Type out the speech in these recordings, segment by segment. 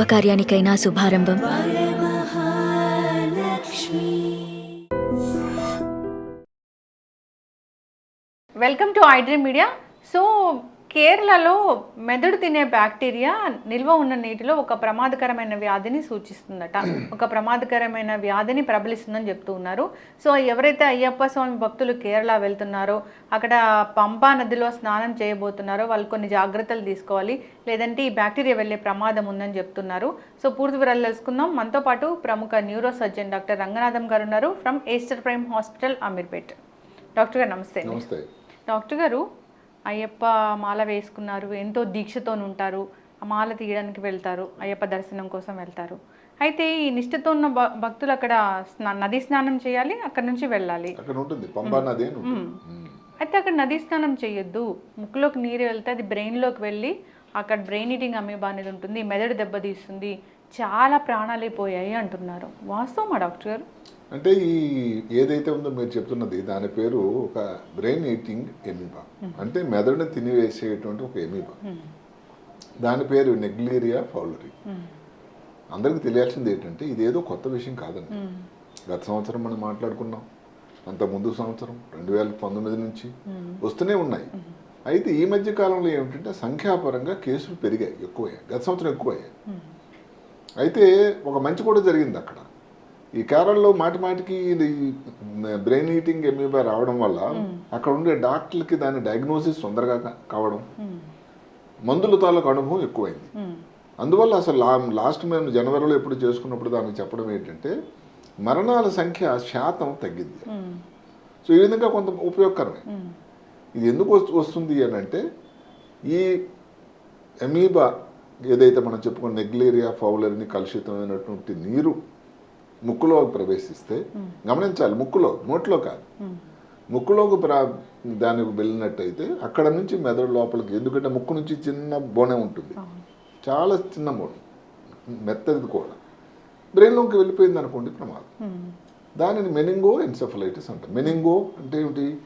శుభకార్యానికైనా శుభారంభం. Welcome to iDream media so కేరళలో మెదడు తినే బ్యాక్టీరియా నిల్వ ఉన్న నీటిలో ఒక ప్రమాదకరమైన వ్యాధిని సూచిస్తుందట. ఒక ప్రమాదకరమైన వ్యాధిని ప్రబలిస్తుందని చెప్తూ ఉన్నారు. సో ఎవరైతే అయ్యప్ప స్వామి భక్తులు కేరళ వెళ్తున్నారో అక్కడ పంపా నదిలో స్నానం చేయబోతున్నారో వాళ్ళు కొన్ని జాగ్రత్తలు తీసుకోవాలి. లేదంటే ఈ బ్యాక్టీరియా వెళ్ళే ప్రమాదం ఉందని చెప్తున్నారు. సో పూర్తి వివరాలు తెలుసుకుందాం. మనతో పాటు ప్రముఖ న్యూరో సర్జన్ డాక్టర్ రంగనాథం గారు ఉన్నారు. From Aster Prime hospital Ameerpet. Doctor గారు నమస్తే. నమస్తే. డాక్టర్ గారు అయ్యప్ప మాల వేసుకున్నారు ఎంతో దీక్షతో ఉంటారు ఆ మాల తీయడానికి వెళ్తారు అయ్యప్ప దర్శనం కోసం వెళ్తారు. అయితే ఈ నిష్ఠతో ఉన్న భక్తులు అక్కడ నది స్నానం చేయాలి అక్కడ నుంచి వెళ్ళాలి. అక్కడ ఉంటుంది పంబా నది అని ఉంటుంది. మ్మ్. అయితే అక్కడ నది స్నానం చేయొద్దు ముక్కులోకి నీరు వెళ్తే అది బ్రెయిన్లోకి వెళ్ళి అక్కడ బ్రెయిన్ ఈటింగ్ అమీబా అనేది ఉంటుంది మెదడు దెబ్బతీస్తుంది చాలా ప్రాణాలే పోయాయి అంటున్నారు. వాస్తవమా డాక్టర్ గారు? అంటే ఈ ఏదైతే ఉందో మీరు చెప్తున్నది దాని పేరు ఒక బ్రెయిన్ ఈటింగ్ ఎమీబా అంటే మెదడుని తినివేసేటువంటి ఒక ఎమీబా దాని పేరు నెగ్లీరియా ఫౌలరీ అందరికీ తెలియాల్సింది ఏంటంటే ఇదేదో కొత్త విషయం కాదండి. గత సంవత్సరం మనం మాట్లాడుకున్నాం అంత ముందు సంవత్సరం రెండు వేల పంతొమ్మిది నుంచి వస్తూనే ఉన్నాయి. అయితే ఈ మధ్య కాలంలో ఏమిటంటే సంఖ్యాపరంగా కేసులు పెరిగాయి ఎక్కువయ్యాయి. గత సంవత్సరం ఎక్కువయ్యాయి. అయితే ఒక మంచి కూడా జరిగింది అక్కడ. ఈ కేరళలో మాటి మాటికి ఇది బ్రెయిన్ ఈటింగ్ ఎమీబా రావడం వల్ల అక్కడ ఉండే డాక్టర్లకి దాని డయాగ్నోసిస్ తొందరగా కావడం. మందుల తాలూకు అనుభవం ఎక్కువైంది. అందువల్ల అసలు లాస్ట్ మేము జనవరిలో ఎప్పుడు చేసుకున్నప్పుడు దానికి చెప్పడం ఏంటంటే మరణాల సంఖ్య శాతం తగ్గింది. సో ఈ విధంగా కొంత ఉపయోగకరమే. ఇది ఎందుకు వస్తు- వస్తుంది అని అంటే ఈ ఎమీబా ఏదైతే మనం చెప్పుకున్న నెగ్లేరియా ఫౌలర్ని కలుషితమైనటువంటి నీరు ముక్కులో ప్రవేశిస్తే గమనించాలి ముక్కులో నోట్లో కాదు. ముక్కులోకి ప్రా దానికి వెళ్ళినట్టయితే అక్కడ నుంచి మెదడు లోపలికి ఎందుకంటే ముక్కు నుంచి చిన్న బోనే ఉంటుంది. చాలా చిన్న బోన్ మెత్తది కూడా. బ్రెయిన్లోకి వెళ్ళిపోయింది అనుకోండి ప్రమాదం. దానిని మెనింగో ఎన్సెఫలైటిస్ అంటారు. మెనింగో అంటే ఏమిటి?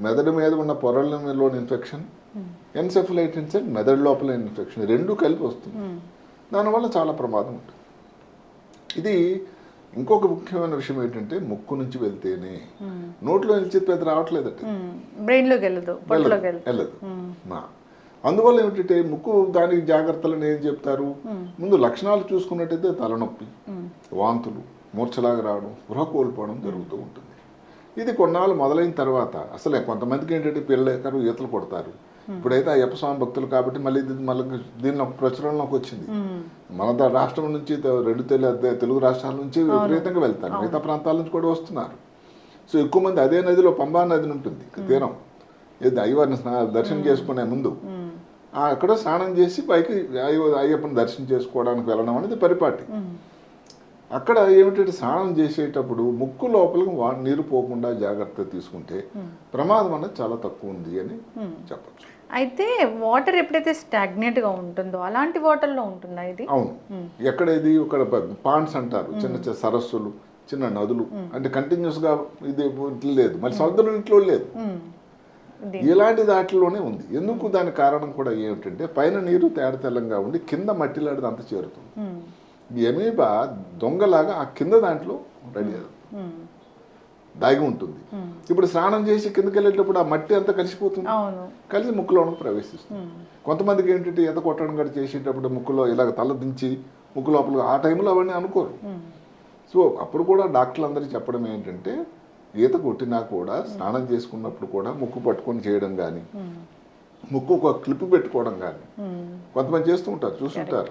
మెదడు మీద ఉన్న పొరలలోని ఇన్ఫెక్షన్ ఎన్సెఫలైటిస్ అంటే మెదడు లోపల ఇన్ఫెక్షన్ రెండు కలిపి వస్తుంది. దానివల్ల చాలా ప్రమాదం ఉంటుంది. ఇది ఇంకొక ముఖ్యమైన విషయం ఏంటంటే ముక్కు నుంచి వెళ్తేనే నోట్లో నిలిచి పెద్ద రావట్లేదట. బ్రెయిన్లోకి వెళ్ళదు. అందువల్ల ఏమిటంటే ముక్కు దానికి జాగ్రత్తలు ఏం చెప్తారు? ముందు లక్షణాలు చూసుకున్నట్టయితే తలనొప్పి వాంతులు మూర్ఛలాగా రావడం గృహ కోల్పోవడం జరుగుతూ ఉంటుంది. ఇది కొన్నాళ్ళు మొదలైన తర్వాత అసలే కొంతమందికి ఏంటంటే పిల్లలు ఈతలు కొడతారు. ఇప్పుడైతే అయ్యప్ప స్వామి భక్తులు కాబట్టి మళ్ళీ మళ్ళీ దీనిలో ప్రచురణలోకి వచ్చింది. మన రాష్ట్రం నుంచి రెండు తెలు తెలుగు రాష్ట్రాల నుంచి విపరీతంగా వెళ్తారు. మిగతా ప్రాంతాల నుంచి కూడా వస్తున్నారు. సో ఎక్కువ మంది అదే నదిలో పంబా నది ఉంటుంది. తీరం. ఏది అయ్యవారిని దర్శనం చేసుకునే ముందు ఆ అక్కడ స్నానం చేసి పైకి అయ్య అయ్యప్పని దర్శనం చేసుకోవడానికి వెళ్ళడం అనేది పరిపాటి. అక్కడ ఏమిటంటే స్నానం చేసేటప్పుడు ముక్కు లోపలికి వా- నీరు పోకుండా జాగ్రత్త తీసుకుంటే ప్రమాదం అనేది చాలా తక్కువ ఉంది అని చెప్పచ్చు. అయితే వాటర్ ఎప్పుడైతే stagnant గా ఉంటుందో అలాంటి వాటర్లో ఉంటుందా ఇది? అవును. ఎక్కడ ఇది? ఒక పాండ్స్ అంటారు. చిన్న చిన్న సరస్సులు చిన్న నదులు. అంటే కంటిన్యూస్గా ఇది ఇట్లా లేదు. మరి సముద్రం ఇంట్లో లేదు. ఇలాంటి దాటిలోనే ఉంది. ఎందుకు దాని కారణం కూడా ఏమిటంటే పైన నీరు తేడ తెల్లంగా ఉండి కింద మట్టిలాడిది అంత చేరుతుంది. ఎమీబా దొంగలాగా ఆ కింద దాంట్లో రెడీ. దాగి ఉంటుంది. ఇప్పుడు స్నానం చేసి కిందకి వెళ్ళేటప్పుడు ఆ మట్టి అంతా కలిసిపోతుంది. కలిసి ముక్కులోనికి ప్రవేశిస్తుంది. కొంతమందికి ఏంటంటే ఈత కొట్టడం కూడా చేసేటప్పుడు ముక్కులో ఇలాగ తల దించి ముక్కు లోపల ఆ టైంలో అవన్నీ అనుకోరు. సో అప్పుడు కూడా డాక్టర్లు అందరికీ చెప్పడం ఏంటంటే ఈత కొట్టినా కూడా స్నానం చేసుకున్నప్పుడు కూడా ముక్కు పట్టుకొని చేయడం కానీ ముక్కు ఒక క్లిప్ పెట్టుకోవడం కానీ కొంతమంది చేస్తూ ఉంటారు చూస్తుంటారు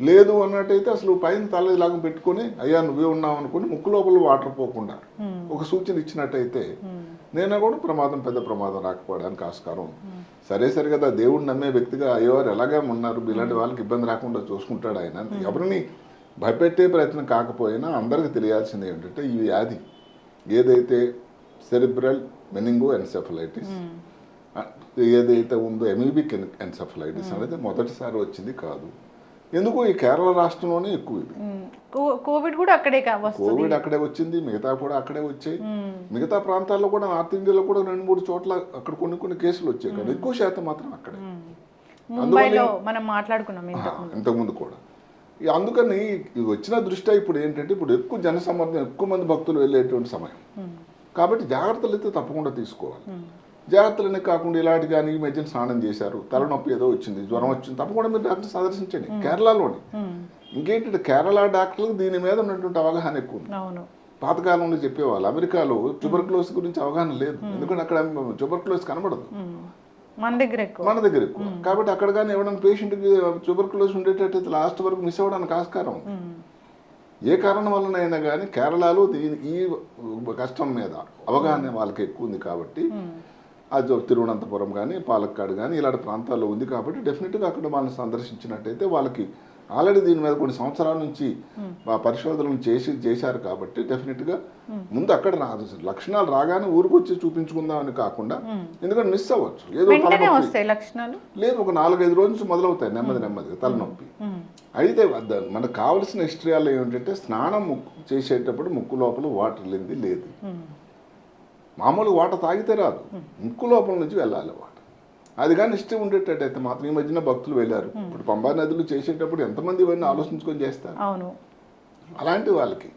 లేదు అన్నట్టయితే అసలు పైన తల ఇలాగ పెట్టుకొని అయ్యా నువ్వే ఉన్నావు అనుకుని ముక్కు లోపల వాటర్ పోకుండా ఒక సూచన ఇచ్చినట్టయితే నేను కూడా ప్రమాదం పెద్ద ప్రమాదం రాకపోవడానికి ఆస్కారం సరే సరే కదా దేవుడిని నమ్మే వ్యక్తిగా అయ్యేవారు ఎలాగే ఉన్నారు? ఇలాంటి వాళ్ళకి ఇబ్బంది రాకుండా చూసుకుంటాడు ఆయన ఎవరిని భయపెట్టే ప్రయత్నం కాకపోయినా అందరికీ తెలియాల్సింది ఏంటంటే ఈ వ్యాధి ఏదైతే సెరిబ్రల్ మెనింగో ఎన్సెఫలైటిస్ ఏదైతే ఉందో ఎమీబిక్ ఎన్సెఫలైటిస్ అనేది మొదటిసారి వచ్చింది కాదు. ఎందుకు ఈ కేరళ రాష్ట్రంలోనే ఎక్కువ ఇది. కోవిడ్ కూడా అక్కడే కోవిడ్ అక్కడే వచ్చింది మిగతా కూడా అక్కడే వచ్చాయి. మిగతా ప్రాంతాల్లో కూడా నార్త్ ఇండియాలో కూడా రెండు మూడు చోట్ల అక్కడ కొన్ని కొన్ని కేసులు వచ్చాయి. కానీ ఎక్కువ శాతం మాత్రం అక్కడే. ముంబైలో మనం మాట్లాడుకున్నాం ఇంతకుముందు కూడా. అందుకని వచ్చిన దృష్ట్యా ఇప్పుడు ఏంటంటే ఇప్పుడు ఎక్కువ జనసమర్థం ఎక్కువ మంది భక్తులు వెళ్ళేటువంటి సమయం. కాబట్టి జాగ్రత్తలు అయితే తప్పకుండా తీసుకోవాలి. జాగ్రత్తలనే కాకుండా ఇలాంటి కానీ ఈ మధ్యన స్నానం చేశారు. తలనొప్పి ఏదో వచ్చింది జ్వరం వచ్చింది తప్పకుండా మీరు డాక్టర్ సందర్శించండి. కేరళలోని. ఇంకేంటంటే కేరళ డాక్టర్లకు దీని మీద ఉన్నటువంటి అవగాహన ఎక్కువ ఉంది. పాతకాలంలో చెప్పేవాళ్ళు అమెరికాలో ట్యూబర్క్లోస్ గురించి అవగాహన లేదు. ఎందుకంటే అక్కడ ట్యూబర్క్లోస్ కనబడదు. మన దగ్గర ఎక్కువ. మన దగ్గర ఎక్కువ. కాబట్టి అక్కడ కానీ ఎవరైనా పేషెంట్కి ట్యూబర్క్లోస్ ఉండేటట్టయితే లాస్ట్ వరకు మిస్ అవ్వడానికి ఆస్కారం ఉంది. ఏ కారణం వలనైనా కానీ కేరళలో దీని ఈ కష్టం మీద అవగాహన వాళ్ళకి ఎక్కువ ఉంది కాబట్టి అది తిరువనంతపురం కానీ పాలక్కాడ్ కానీ ఇలాంటి ప్రాంతాల్లో ఉంది కాబట్టి డెఫినెట్గా అక్కడ వాళ్ళని సందర్శించినట్టయితే వాళ్ళకి ఆల్రెడీ దీని మీద కొన్ని సంవత్సరాల నుంచి ఆ పరిశోధనలు చేసి చేశారు కాబట్టి డెఫినెట్గా ముందు అక్కడ రాదు లక్షణాలు రాగానే ఊరికి వచ్చి చూపించుకుందామని కాకుండా ఎందుకంటే మిస్ అవ్వచ్చు. ఏదో లేదు ఒక నాలుగైదు రోజుల నుంచి మొదలవుతాయి నెమ్మది నెమ్మదిగా తలనొప్పి. అయితే మనకు కావలసిన హిస్టరీలో ఏమిటంటే స్నానం చేసేటప్పుడు ముక్కు లోపల వాటర్ లేనిది లేదు. మామూలు వాటర్ తాగితే రాదు. ముక్కు లోపల నుంచి వెళ్ళాలి వాటర్ అది కానీ ఇష్టం ఉండేటట్టయితే మాత్రం ఈ మధ్యన భక్తులు వెళ్ళారు. ఇప్పుడు పంబా నదులు చేసేటప్పుడు ఎంతమంది ఇవన్నీ ఆలోచించుకొని చేస్తారు? అవును. అలాంటి వాళ్ళకి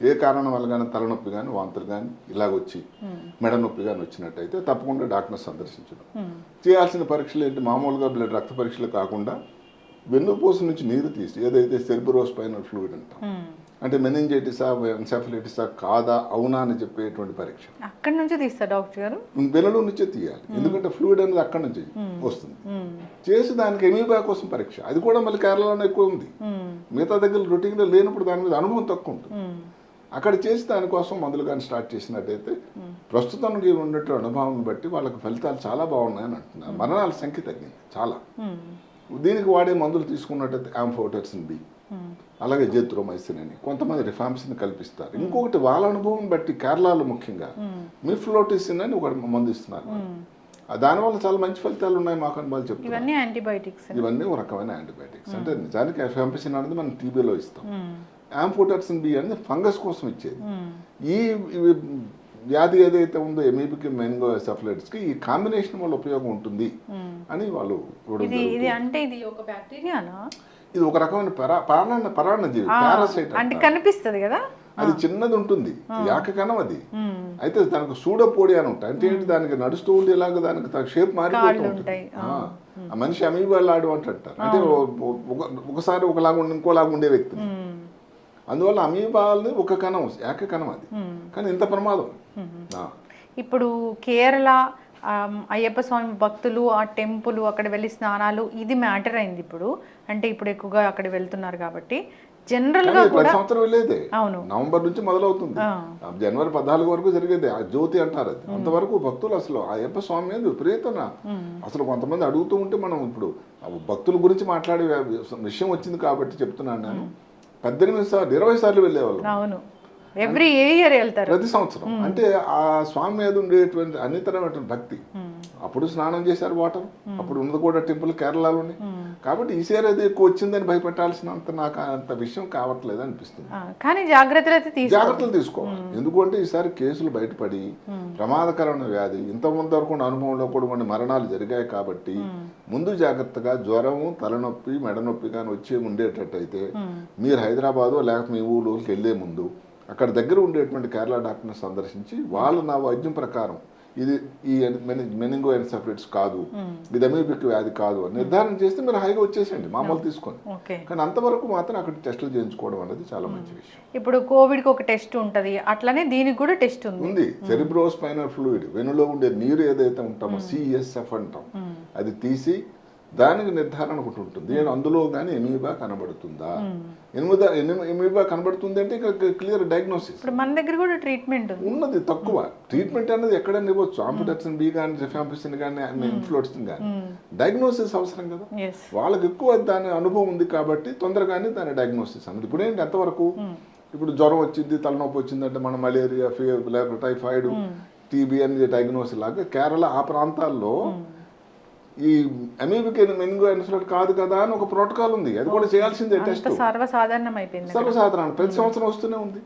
ఏ కారణం వల్ల కానీ తలనొప్పి కానీ వాంతులు కానీ ఇలాగొచ్చి మెడ నొప్పి కానీ వచ్చినట్టయితే తప్పకుండా డాక్టర్ సందర్శించడం. చేయాల్సిన పరీక్షలు ఏంటి? మామూలుగా బ్లడ్ రక్త పరీక్షలు కాకుండా వెన్నుపూస నుంచి నీరు తీసి ఏదైతే సెర్బరోస్ స్పైనల్ ఫ్లూయిడ్ అంటాం. అంటే మెనింజైటిసా ఎన్సెఫలైటిసా కాదా అవునా అని చెప్పేటువంటి పరీక్ష. అక్కడి నుంచి తీస్తా డాక్టర్ గారు. వెనులో నుంచే తీయాలి. ఎందుకంటే ఫ్లూయిడ్ అనేది అక్కడి నుంచి వస్తుంది. చేసి దానికి ఎమీబా కోసం పరీక్ష. అది కూడా మళ్ళీ కేరళలోనే ఎక్కువ ఉంది. మిగతా దగ్గర రొటీన్గా లేనప్పుడు దాని మీద అనుభవం తక్కువ ఉంటుంది. అక్కడ చేసి దానికోసం మందులు కానీ స్టార్ట్ చేసినట్టయితే ప్రస్తుతానికి ఉన్నట్టు అనుభవం బట్టి వాళ్ళకి ఫలితాలు చాలా బాగున్నాయని అంటున్నారు. మరణాల సంఖ్య తగ్గింది. చాలా. దీనికి వాడే మందులు తీసుకున్నట్టయితే ఆంఫోటర్సిన్ బి. అలాగే జెత్రోమైసిన్ అని కొంతమంది రిఫామ్సిన్ కల్పిస్తారు. ఇంకొకటి వాళ్ళ అనుభవం బట్టి కేరళలో ముఖ్యంగా మిఫ్లోటిసిన్ అని ఒక మందు ఇస్తున్నారు దానివల్ల చాలా మంచి ఫలితాలు ఉన్నాయి మాకు అని వాళ్ళు చెప్తున్నారు. ఇవన్నీ యాంటీబయాటిక్స్ ఇవన్నీ ఒక రకమైన యాంటీబయాటిక్స్. అంటే నిజానికి ఎఫాంపిసిన్ అనేది మనం టీబీలో ఇస్తాం. యాంఫోటర్సిన్ బి అనేది ఫంగస్ కోసం ఇచ్చేది. ఈ వ్యాధి ఏదైతే ఉందో ఎమీబికి మెన్గో సెఫలైటిస్కి ఈ కాంబినేషన్ వల్ల ఉపయోగం ఉంటుంది అని వాళ్ళు. ఇది అంటే ఇది ఒక బ్యాక్టీరియానా? ఇది ఒక రకమైన పరా పరాణ పరాణ జీవి పారాసైట్ అంటే. కనిపిస్తుంది కదా? అది చిన్నది ఉంటుంది యాకకణం అది. ఉమ్. అయితే దానికి సూడోపోడి అని ఉంటాయి. అంటే ఏంటి దానికి నడుస్తూ ఉండేలాగా దానికి షేప్ మారిపోతూ ఉంటుంది. ఆ. మనిషి అమీబాలాడు అంటారు అంటే ఒకసారి ఒకలాగా ఉండి ఇంకోలాగా ఉండే వ్యక్తి. అందువల్ల అమీబాల్ని ఒక కణం ఏక కణం అది. కానీ ఇంత ప్రమాదం. ఇప్పుడు కేరళ అయ్యప్ప స్వామి భక్తులు ఆ టెంపుల్ అక్కడ వెళ్ళి స్నానాలు ఇది మ్యాటర్ అయింది ఇప్పుడు. అంటే ఇప్పుడు ఎక్కువగా అక్కడ వెళ్తున్నారు కాబట్టి జనరల్గా కూడా సంవత్సరం వెళ్ళేదే. అవును. నవంబర్ నుంచి మొదలవుతుంది. జనవరి పద్నాలుగు వరకు జరిగేది. ఆ జ్యోతి అంటారు అది. అంతవరకు భక్తులు అసలు అయ్యప్ప స్వామి మీద విపరీతన. అసలు కొంతమంది అడుగుతూ ఉంటే మనం ఇప్పుడు భక్తుల గురించి మాట్లాడే విషయం వచ్చింది కాబట్టి చెప్తున్నాను నేను. పద్దెనిమిది సార్లు ఇరవై సార్లు వెళ్ళేవాళ్ళం. అవును. ఎవ్రీ ఇయర్ వెళ్తారు. ప్రతి సంవత్సరం. అంటే ఆ స్వామి మీద ఉండేటువంటి అన్నితరమైనటువంటి భక్తి. అప్పుడు స్నానం చేశారు వాటర్. అప్పుడు ఉన్నది కూడా టెంపుల్ కేరళలోనే కాబట్టి ఈసారి అది ఎక్కువ వచ్చిందని భయపెట్టాల్సినంత నాకు అంత విషయం కావట్లేదు అనిపిస్తుంది. కానీ జాగ్రత్తలు అయితే తీసుకో. జాగ్రత్తలు తీసుకోవాలి. ఎందుకంటే ఈసారి కేసులు బయటపడి ప్రమాదకరమైన వ్యాధి ఇంత ముందు వరకు అనుభవంలో కూడా కొన్ని మరణాలు జరిగాయి కాబట్టి ముందు జాగ్రత్తగా జ్వరము తలనొప్పి మెడనొప్పి కానీ వచ్చి ఉండేటట్టయితే మీరు హైదరాబాదు లేకపోతే మీ ఊళ్ళోకి వెళ్ళే ముందు అక్కడ దగ్గర ఉండేటువంటి కేరళ డాక్టర్ని సందర్శించి వాళ్ళు నా వైద్యం ప్రకారం ఇది ఈ మెనింగో ఎన్సెఫలిట్స్ కాదు. ఇది అమీబిక్ వ్యాధి కాదు అని. నిర్ధారణ చేస్తే మీరు హాయిగా వచ్చేసండి మామూలు తీసుకొని. కానీ అంతవరకు మాత్రం అక్కడ టెస్టులు చేయించుకోవడం అనేది చాలా మంచి విషయం. ఇప్పుడు కోవిడ్కి ఒక టెస్ట్ ఉంటుంది. అట్లనే దీనికి కూడా టెస్ట్ ఉంది. ఉంది. Cerebro spinal fluid. వెనులో ఉండే నీరు ఏదైతే ఉంటామో సిఎస్ఎఫ్ అంటాం. అది తీసి దానికి నిర్ధారణ ఒకటి ఉంటుంది. నేను అందులో కానీ ఎమీబా కనబడుతుందా? ఎనిమిదా ఎమీబా కనబడుతుంది అంటే ఇక క్లియర్ డయాగ్నోసిస్ మన దగ్గర కూడా ట్రీట్మెంట్ ఉన్నది తక్కువ. ట్రీట్మెంట్ అనేది ఎక్కడైనా ఇవ్వచ్చు. ఆంపిటర్సిన్ బి కానీ రిఫాంపిసిన్ కానీ ఇన్ఫ్లోటిసిన్ కానీ డయాగ్నోసిస్ అవసరం కదా? వాళ్ళకి ఎక్కువ దాని అనుభవం ఉంది కాబట్టి తొందరగానే దాని డయాగ్నోసిస్ అన్నది. ఇప్పుడు ఏంటి ఎంతవరకు ఇప్పుడు జ్వరం వచ్చింది తలనొప్పి వచ్చిందంటే మన మలేరియా ఫీవర్ లేకపోతే టైఫాయిడ్ టీబీ అనేది డయాగ్నోసిస్ లాగా కేరళ ఆ ప్రాంతాల్లో ఈ అమీబిక్ మెనింగో ఎన్ఫ్లెక్ట్ కాదు కదా అని ఒక ప్రోటోకాల్ ఉంది. అది కూడా చేయాల్సిందే టెస్ట్. అంత సర్వసాధారణం అయిపోయింది సర్వసాధారణ. ప్రతి సంవత్సరం వస్తూనే ఉంది.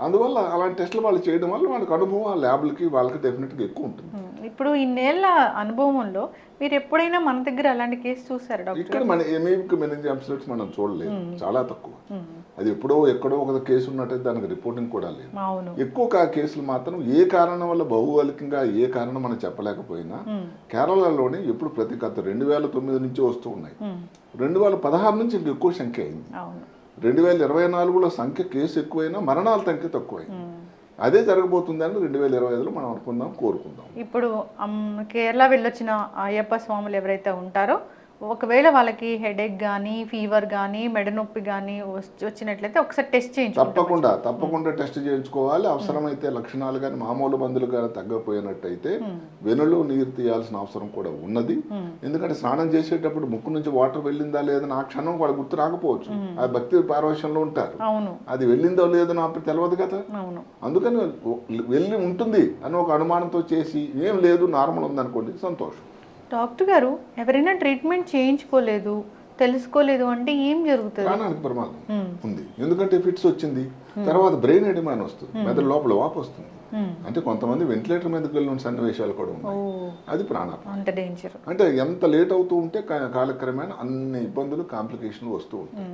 అందువల్ల అలాంటి టెస్టులు వాళ్ళు చేయడం వల్ల వాళ్ళకి అనుభవం ఆ ల్యాబ్లకి వాళ్ళకి డెఫినెట్గా ఎక్కువ ఉంటుంది. ఇప్పుడు ఇన్నేళ్ళ అనుభవంలో మీరు ఎప్పుడైనా మన దగ్గర అలాంటి కేసు చూసారు డాక్టర్? ఇక్కడ మన ఎమీకి మెనింజామ్స్ మనం చూడలేదు. చాలా తక్కువ. అది ఎప్పుడో ఎక్కడో ఒక కేసు ఉన్నట్టయితే దానికి రిపోర్టింగ్ కూడా లేదు. అవును. ఎక్కువ కేసులు మాత్రం ఏ కారణం వల్ల భౌగోళికంగా ఏ కారణం మనం చెప్పలేకపోయినా కేరళలోనే ఎప్పుడు ప్రతి గత రెండు వేల తొమ్మిది నుంచి వస్తూ ఉన్నాయి. రెండు వేల పదహారు నుంచి ఇంక ఎక్కువ సంఖ్య అయింది. రెండు వేల ఇరవై నాలుగులో సంఖ్య కేసు ఎక్కువైనా మరణాల సంఖ్య తక్కువైంది. అదే జరగబోతుందని రెండు వేల ఇరవై ఐదులో మనం అనుకుందాం కోరుకుందాం. ఇప్పుడు కేరళ వెళ్ళొచ్చిన అయ్యప్ప స్వాములు ఎవరైతే ఉంటారో ఒకవేళ వాళ్ళకి హెడేక్ కానీ ఫీవర్ కానీ మెడ నొప్పి కానీ వచ్చినట్లయితే ఒకసారి టెస్ట్ చేయించుకుంటాం తప్పకుండా తప్పకుండా టెస్ట్ చేయించుకోవాలి. అవసరమైతే లక్షణాలు కానీ మామూలు మందులు కానీ తగ్గపోయినట్టయితే వెనులు నీరు తీయాల్సిన అవసరం కూడా ఉన్నది. ఎందుకంటే స్నానం చేసేటప్పుడు ముక్కు నుంచి వాటర్ వెళ్ళిందా లేదని ఆ క్షణం వాళ్ళు గుర్తు రాకపోవచ్చు. ఆ భక్తి పారవశ్యంలో ఉంటారు. అవును. అది వెళ్ళిందో లేదో నాకు తెలియదు కదా. అవును. అందుకని వెళ్ళి ఉంటుంది అని ఒక అనుమానంతో చేసి ఏం లేదు నార్మల్ ఉందనుకోండి సంతోషం. డాక్టర్ గారు ఎవరైనా ట్రీట్మెంట్ చేయించుకోలేదు తెలుసుకోలేదు అంటే ఏం జరుగుతుంది? ప్రాణానికి ప్రమాదం ఉంది. ఎందుకంటే ఫిట్స్ వచ్చింది తర్వాత బ్రెయిన్ ఎడిమాన్ వస్తుంది. మెదడు లోపల వాపు వస్తుంది. అంటే కొంతమంది వెంటిలేటర్ మీదకి వెళ్ళిన సన్నివేశాలు కూడా ఉన్నాయి. అది ప్రాణాపాయం. డేంజర్ అంటే ఎంత లేట్ అవుతూ ఉంటే కాలక్రమేణా అన్ని ఇబ్బందులు కాంప్లికేషన్లు వస్తూ ఉంటాయి.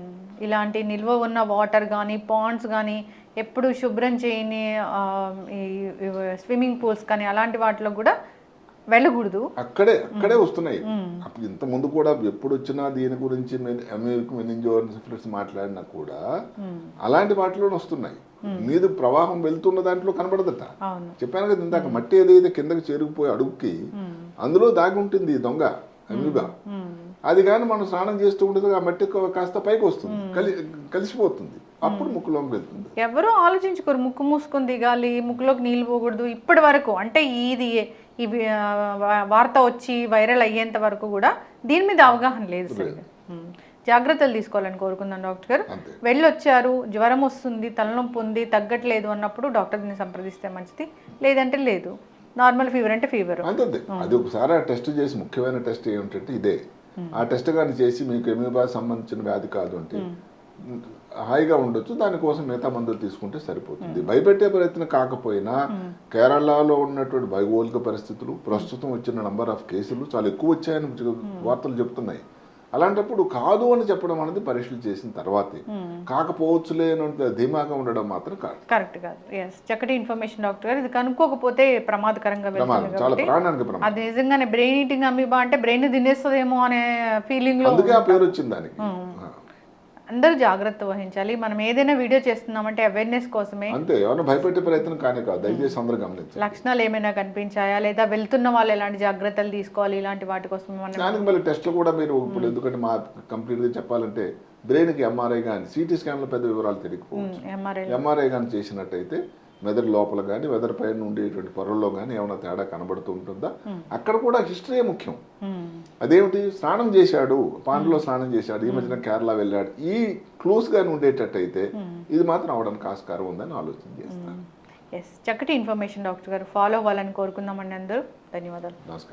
ఇలాంటి నిల్వ ఉన్న వాటర్ కానీ పాండ్స్ కానీ ఎప్పుడు శుభ్రం చేయని స్విమ్మింగ్ పూల్స్ కానీ అలాంటి వాటిలో కూడా వెళ్ళకూడదు. అక్కడే అక్కడే వస్తున్నాయి. అప్పుడు ఇంత ముందు కూడా ఎప్పుడు వచ్చినా దీని గురించి మాట్లాడినా కూడా అలాంటి వాటిలోనే వస్తున్నాయి. నీది ప్రవాహం వెళ్తున్న దాంట్లో కనబడదట. చెప్పాను కదా ఇందాక మట్టి ఏదైతే కిందకి చేరుకుపోయి అడుగుకి అందులో దాగి ఉంటుంది దొంగ అమీబా. అది కానీ మనం స్నానం చేస్తూ ఉంటుంది ఆ మట్టి కాస్త పైకి వస్తుంది. కలి కలిసిపోతుంది. అప్పుడు ముక్కులోకి వెళ్తుంది. ఎవరూ ఆలోచించుకోరు. ముక్కు మూసుకొని దిగాలి ముక్కులోకి నీళ్ళు పోకూడదు. ఇప్పటి వరకు అంటే ఇది వా- వార్త వచ్చి వైరల్ అయ్యేంత వరకు కూడా దీని మీద అవగాహన లేదు ఉమ్. జాగ్రత్తలు తీసుకోవాలని కోరుకుందాం డాక్టర్ గారు. వెళ్ళొచ్చారు జ్వరం వస్తుంది తలనొప్పి ఉంది తగ్గట్లేదు అన్నప్పుడు డాక్టర్ని సంప్రదిస్తే మంచిది. లేదంటే లేదు. నార్మల్ ఫీవర్ అంటే ఫీవర్. అంతే అది ఒకసారి ఆ టెస్ట్ చేసి ముఖ్యమైన టెస్ట్ ఏమిటంటే ఇదే. ఆ టెస్ట్ కానీ చేసి మీకు ఎమీబా సంబంధించిన వ్యాధి కాదు అంటే హాయిగా ఉండొచ్చు దానికోసం మిగతా మందులు తీసుకుంటే సరిపోతుంది. భయపెట్టే ప్రయత్నం కాకపోయినా కేరళలో ఉన్నటువంటి భౌగోళిక పరిస్థితులు ప్రస్తుతం వచ్చిన నంబర్ ఆఫ్ కేసులు చాలా ఎక్కువ వచ్చాయని వార్తలు చెప్తున్నాయి. అలాంటప్పుడు కాదు అని చెప్పడం అనేది పరీక్షలు చేసిన తర్వాతే. కాకపోవచ్చులే అని ధీమాగా ఉండడం మాత్రం కాదు. కరెక్ట్ కాదు. ఎస్ చక్కటి ఇన్ఫర్మేషన్ డాక్టర్ గారు. ఇది కనుక్కోకపోతే ప్రమాదకరంగా చాలా ప్రాణానికి ప్రమాదం. అది నిజంగానే బ్రెయిన్ ఈటింగ్ అమీబా అంటే బ్రెయిన్ తినేస్తుందేమో అనే ఫీలింగ్లో అందుకే ఆ పేరు వచ్చింది దానికి. అందరూ జాగ్రత్త వహించాలి. మనం ఏదైనా వీడియో చేస్తున్నామంటే అవేర్నెస్ కోసమే. అంతే ఎవరైనా భయపెట్టే ప్రయత్నం కానే కాదు. దయచేసి అందరూ గమనించండి. లక్షణాలు ఏమైనా కనిపించాయా? లేదా వెళ్తున్న వాళ్ళు ఎలాంటి జాగ్రత్తలు తీసుకోవాలి? ఇలాంటి వాటి కోసం మనం దానికి మళ్ళీ టెస్ట్లు కూడా మీరు ఇప్పుడు ఎందుకంటే మా కంప్లీట్గా చెప్పాలంటే బ్రెయిన్కి ఎంఆర్ఐ కానీ సిటీ స్కాన్లో పెద్ద వివరాలు తెలియకపోవచ్చు. ఎంఆర్ఐ ఎంఆర్ఐ కానీ చేసినట్టయితే మెదడు లోపల కానీ మెదడు పైన ఉండేటువంటి పొరల్లో కానీ ఏమైనా తేడా కనబడుతూ ఉంటుందా? అక్కడ కూడా హిస్టరీ ముఖ్యం. అదేమిటి? స్నానం చేశాడు పాండ్లో స్నానం చేశాడు ఈ మధ్యన కేరళ వెళ్ళాడు. ఈ క్లూస్ గాని ఉండేటట్టయితే ఇది మాత్రం అవడానికి ఆస్కారం ఉందని ఆలోచన చేస్తాను. ఎస్ చక్కటి ఇన్ఫర్మేషన్ డాక్టర్ గారు. ఫాలో అవ్వాలని కోరుకుందామండి అందరూ. ధన్యవాదాలు. నమస్కారం.